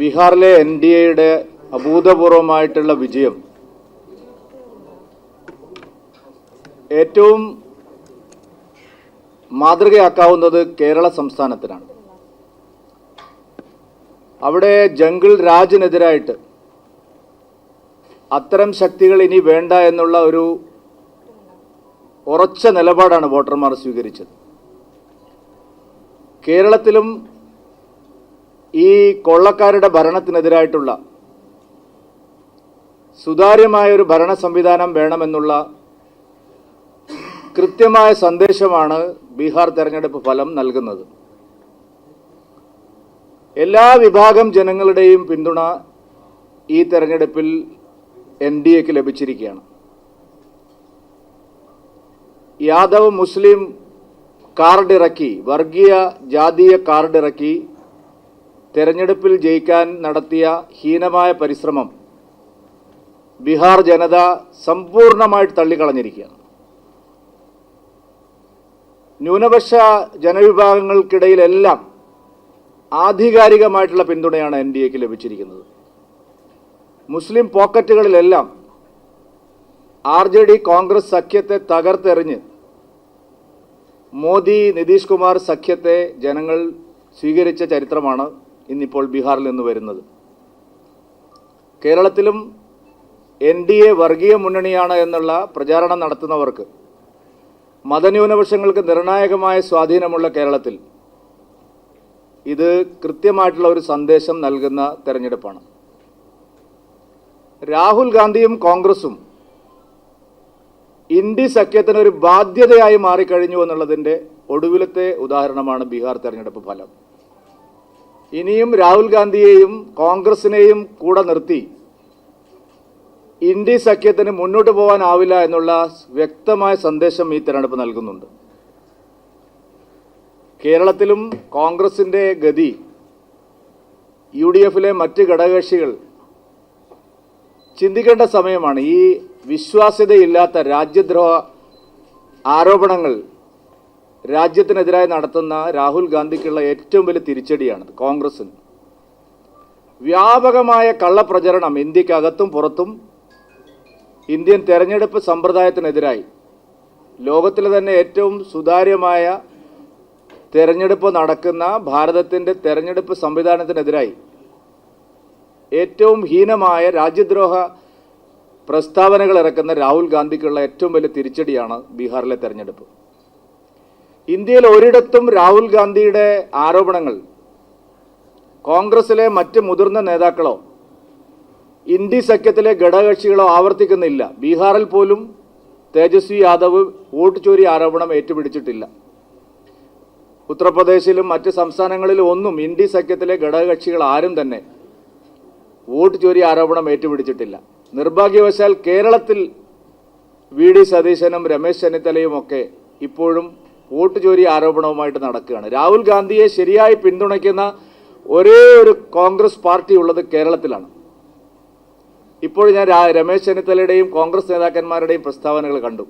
ബീഹാറിലെ N D എയുടെ അഭൂതപൂർവമായിട്ടുള്ള വിജയം. ഏറ്റവും മാതൃകയാക്കാവുന്നത് കേരള സംസ്ഥാനത്തിനാണ്. അവിടെ ജംഗിൾ രാജിനെതിരായിട്ട് അത്തരം ശക്തികൾ ഇനി വേണ്ട എന്നുള്ള ഒരു ഉറച്ച നിലപാടാണ് വോട്ടർമാർ സ്വീകരിച്ചത്. കേരളത്തിലും ഈ കൊള്ളക്കാരുടെ ഭരണത്തിനെതിരായിട്ടുള്ള സുതാര്യമായ ഒരു ഭരണ സംവിധാനം വേണമെന്നുള്ള കൃത്യമായ സന്ദേശമാണ് ബീഹാർ തെരഞ്ഞെടുപ്പ് ഫലം നൽകുന്നത്. എല്ലാ വിഭാഗം ജനങ്ങളുടെയും പിന്തുണ ഈ തെരഞ്ഞെടുപ്പിൽ എൻ ഡി എക്ക് ലഭിച്ചിരിക്കുകയാണ്. യാദവ് മുസ്ലിം കാർഡ് ഇറക്കി വർഗീയ ജാതീയ കാർഡ് ഇറക്കി തെരഞ്ഞെടുപ്പിൽ ജയിക്കാൻ നടത്തിയ ഹീനമായ പരിശ്രമം ബീഹാർ ജനത സമ്പൂർണമായിട്ട് തള്ളിക്കളഞ്ഞിരിക്കുകയാണ്. ന്യൂനപക്ഷ ജനവിഭാഗങ്ങൾക്കിടയിലെല്ലാം ആധികാരികമായിട്ടുള്ള പിന്തുണയാണ് എൻ ഡി എക്ക് ലഭിച്ചിരിക്കുന്നത്. മുസ്ലിം പോക്കറ്റുകളിലെല്ലാം ആർ ജെ ഡി കോൺഗ്രസ് സഖ്യത്തെ തകർത്തെറിഞ്ഞ് മോദി നിതീഷ് കുമാർ സഖ്യത്തെ ജനങ്ങൾ സ്വീകരിച്ച ചരിത്രമാണ് ഇന്നിപ്പോൾ ബീഹാറിൽ നിന്ന് വരുന്നത്. കേരളത്തിലും എൻ ഡി എ വർഗീയ മുന്നണിയാണ് എന്നുള്ള പ്രചാരണം നടത്തുന്നവർക്ക് മതന്യൂനപക്ഷങ്ങൾക്ക് നിർണായകമായ സ്വാധീനമുള്ള കേരളത്തിൽ ഇത് കൃത്യമായിട്ടുള്ള ഒരു സന്ദേശം നൽകുന്ന തെരഞ്ഞെടുപ്പാണ്. രാഹുൽ ഗാന്ധിയും കോൺഗ്രസും ഇന്ത്യ സഖ്യത്തിന് ഒരു ബാധ്യതയായി മാറിക്കഴിഞ്ഞു എന്നുള്ളതിന്റെ ഒടുവിലത്തെ ഉദാഹരണമാണ് ബീഹാർ തെരഞ്ഞെടുപ്പ് ഫലം. ഇനിയും രാഹുൽ ഗാന്ധിയെയും കോൺഗ്രസിനെയും കൂടെ നിർത്തി. ഇന്ത്യ സഖ്യത്തിന് മുന്നോട്ട് പോകാനാവില്ല എന്നുള്ള വ്യക്തമായ സന്ദേശം ഈ തെരഞ്ഞെടുപ്പ് നൽകുന്നുണ്ട്. കേരളത്തിലും കോൺഗ്രസിന്റെ ഗതി യു ഡി എഫിലെ മറ്റ് ഘടകകക്ഷികൾ ചിന്തിക്കേണ്ട സമയമാണ്. ഈ വിശ്വാസ്യതയില്ലാത്ത രാജ്യദ്രോഹ ആരോപണങ്ങൾ രാജ്യത്തിനെതിരായി നടത്തുന്ന രാഹുൽ ഗാന്ധിക്കുള്ള ഏറ്റവും വലിയ തിരിച്ചടിയാണ് കോൺഗ്രസിന് വ്യാപകമായ കള്ളപ്രചരണം ഇന്ത്യക്കകത്തും പുറത്തും ഇന്ത്യൻ തെരഞ്ഞെടുപ്പ് സമ്പ്രദായത്തിനെതിരായി. ലോകത്തിലെ തന്നെ ഏറ്റവും സുതാര്യമായ തെരഞ്ഞെടുപ്പ് നടക്കുന്ന ഭാരതത്തിന്റെ തെരഞ്ഞെടുപ്പ് സംവിധാനത്തിനെതിരായി ഏറ്റവും ഹീനമായ രാജ്യദ്രോഹ പ്രസ്താവനകൾ ഇറക്കുന്ന രാഹുൽ ഗാന്ധിക്കുള്ള ഏറ്റവും വലിയ തിരിച്ചടിയാണ് ബീഹാറിലെ തെരഞ്ഞെടുപ്പ്. ഇന്ത്യയിൽ ഒരിടത്തും രാഹുൽ ഗാന്ധിയുടെ ആരോപണങ്ങൾ കോൺഗ്രസിലെ മറ്റ് മുതിർന്ന നേതാക്കളോ ഇന്ത്യ സഖ്യത്തിലെ ഘടകകക്ഷികളോ ആവർത്തിക്കുന്നില്ല. ബീഹാറിൽ പോലും തേജസ്വി യാദവ് വോട്ട് ചോരി ആരോപണം ഏറ്റുപിടിച്ചിട്ടില്ല. ഉത്തർപ്രദേശിലും മറ്റ് സംസ്ഥാനങ്ങളിലും ഒന്നും ഇന്ത്യ സഖ്യത്തിലെ ഘടകകക്ഷികൾ ആരും തന്നെ വോട്ട് ചോരി ആരോപണം ഏറ്റുപിടിച്ചിട്ടില്ല. നിർഭാഗ്യവശാൽ കേരളത്തിൽ വി ഡി സതീശനും രമേശ് ചെന്നിത്തലയും ഒക്കെ ഇപ്പോഴും വോട്ട് ചോരി ആരോപണവുമായിട്ട് നടക്കുകയാണ്. രാഹുൽ ഗാന്ധിയെ ശരിയായി പിന്തുണയ്ക്കുന്ന ഒരേ ഒരു കോൺഗ്രസ് പാർട്ടി ഉള്ളത് കേരളത്തിലാണ്. ഇപ്പോൾ ഞാൻ രമേശ് ചെന്നിത്തലയുടെയും കോൺഗ്രസ് നേതാക്കന്മാരുടെയും പ്രസ്താവനകൾ കണ്ടു.